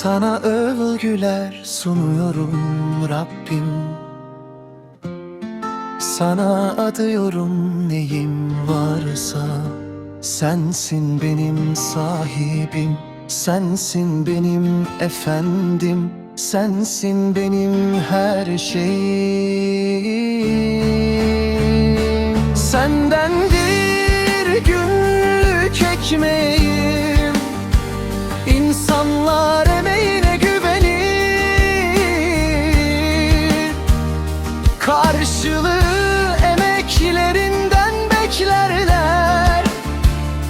Sana övgüler sunuyorum Rabbim. Sana adıyorum neyim varsa. Sensin benim sahibim Sensin benim efendim Sensin benim her şeyim İnsanlar emeğine güvenir. Karşılığı emeklerinden beklerler.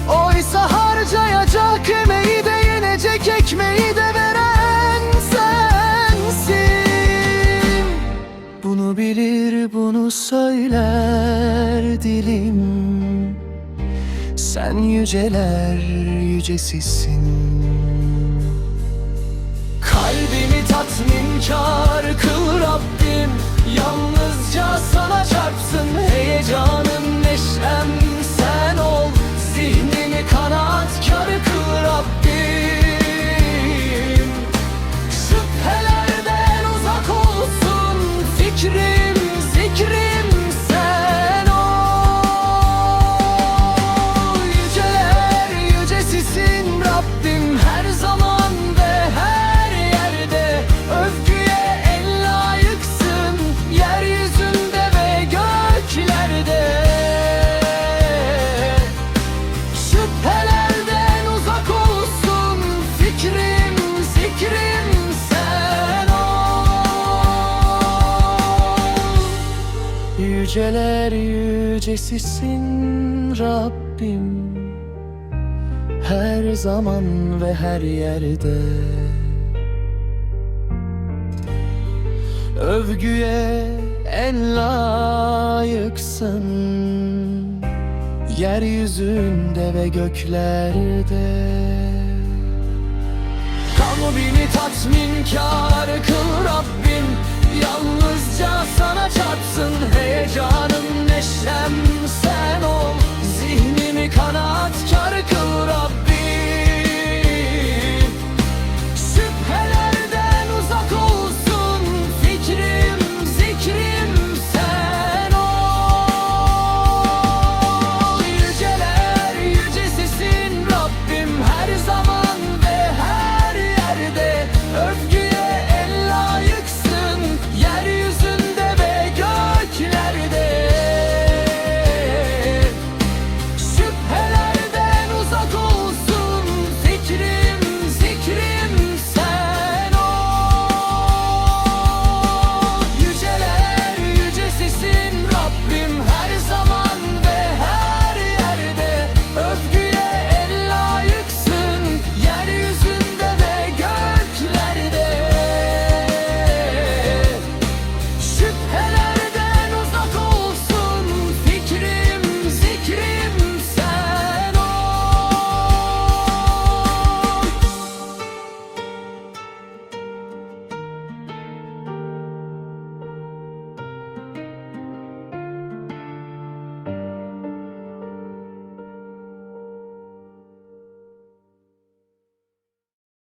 Oysa harcayacak emeği de yenecek ekmeği de veren sensin. Bunu bilir bunu söyler dilim. Sen yüceler yücesisin You. Zikrim sen ol. Yüceler yücesisin Rabbim. Her zaman ve her yerde. Övgüye en layıksın. Yeryüzünde ve göklerde tatminkar kıl Rabbim. Yalnızca sana